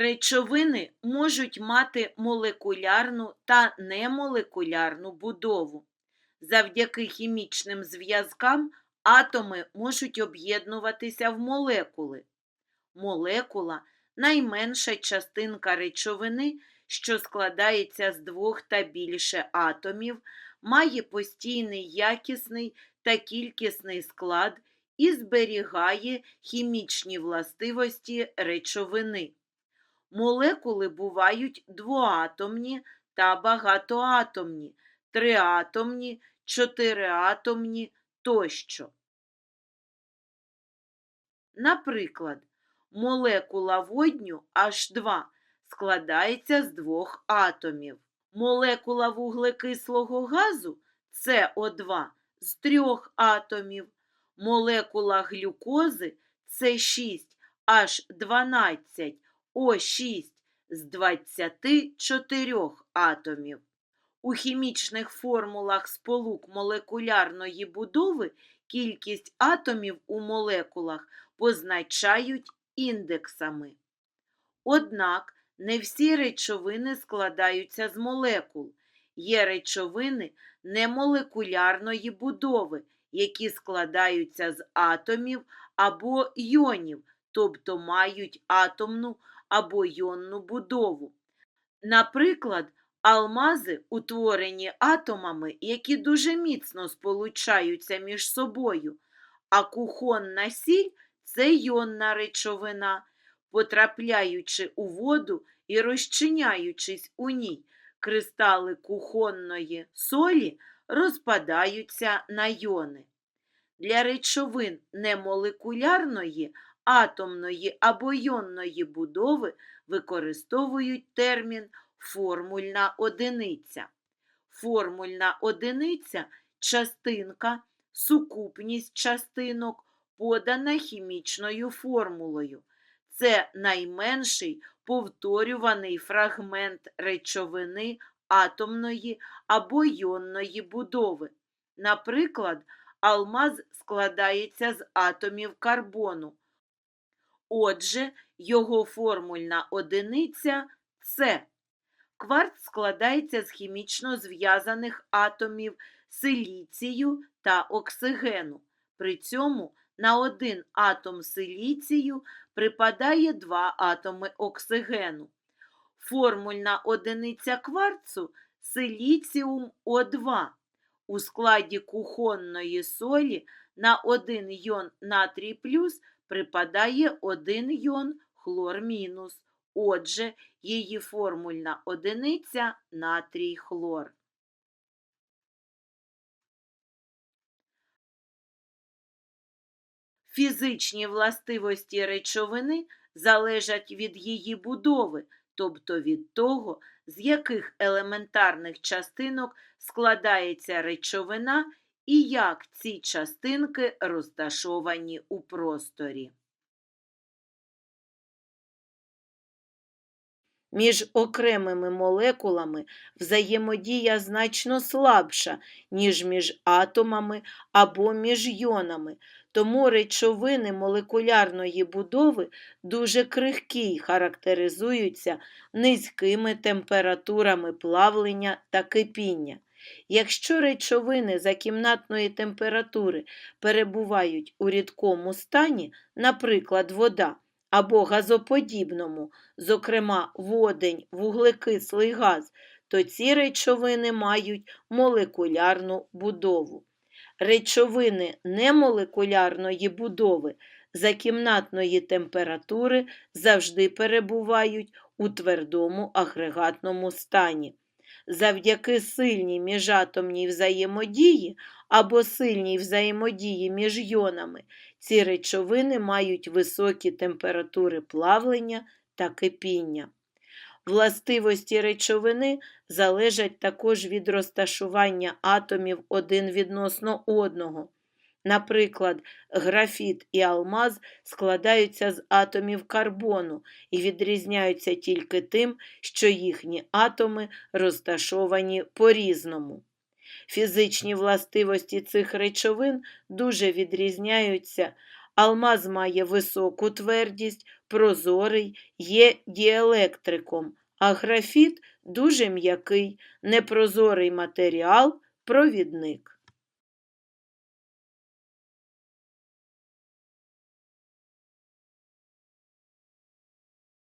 Речовини можуть мати молекулярну та немолекулярну будову. Завдяки хімічним зв'язкам атоми можуть об'єднуватися в молекули. Молекула найменша частинка речовини, що складається з двох та більше атомів, має постійний якісний та кількісний склад і зберігає хімічні властивості речовини. Молекули бувають двоатомні та багатоатомні, триатомні, чотириатомні тощо. Наприклад, молекула водню H2 складається з двох атомів. Молекула вуглекислого газу СО2 з трьох атомів. Молекула глюкози С6H12 О6 з 24 атомів. У хімічних формулах сполук молекулярної будови кількість атомів у молекулах позначають індексами. Однак не всі речовини складаються з молекул. Є речовини немолекулярної будови, які складаються з атомів або йонів, тобто мають атомну або йонну будову. Наприклад, алмази утворені атомами, які дуже міцно сполучаються між собою, а кухонна сіль це йонна речовина, потрапляючи у воду і розчиняючись у ній, кристали кухонної солі розпадаються на йони. Для речовин немолекулярної, атомної або йонної будови використовують термін формульна одиниця. Формульна одиниця частинка, сукупність частинок, подана хімічною формулою. Це найменший повторюваний фрагмент речовини атомної або йонної будови. Наприклад, алмаз складається з атомів карбону. Отже, його формульна одиниця С. Кварц складається з хімічно зв'язаних атомів силіцію та оксигену. При цьому на один атом силіцію припадає два атоми оксигену. Формульна одиниця кварцу силіціум О2. У складі кухонної солі на 1 йон натрій плюс припадає 1 йон хлор мінус. Отже, її формульна одиниця натрій хлор. Фізичні властивості речовини залежать від її будови, тобто від того, з яких елементарних частинок складається речовина і як ці частинки розташовані у просторі. Між окремими молекулами взаємодія значно слабша, ніж між атомами або між йонами, тому речовини молекулярної будови дуже крихкі й характеризуються низькими температурами плавлення та кипіння. Якщо речовини за кімнатної температури перебувають у рідкому стані, наприклад, вода, або газоподібному, зокрема водень, вуглекислий газ, то ці речовини мають молекулярну будову. Речовини немолекулярної будови за кімнатної температури завжди перебувають у твердому агрегатному стані. Завдяки сильній міжатомній взаємодії або сильній взаємодії між йонами ці речовини мають високі температури плавлення та кипіння. Властивості речовини залежать також від розташування атомів один відносно одного. Наприклад, графіт і алмаз складаються з атомів карбону і відрізняються тільки тим, що їхні атоми розташовані по-різному. Фізичні властивості цих речовин дуже відрізняються, Алмаз має високу твердість, прозорий, є діелектриком, а графіт дуже м'який, непрозорий матеріал, провідник.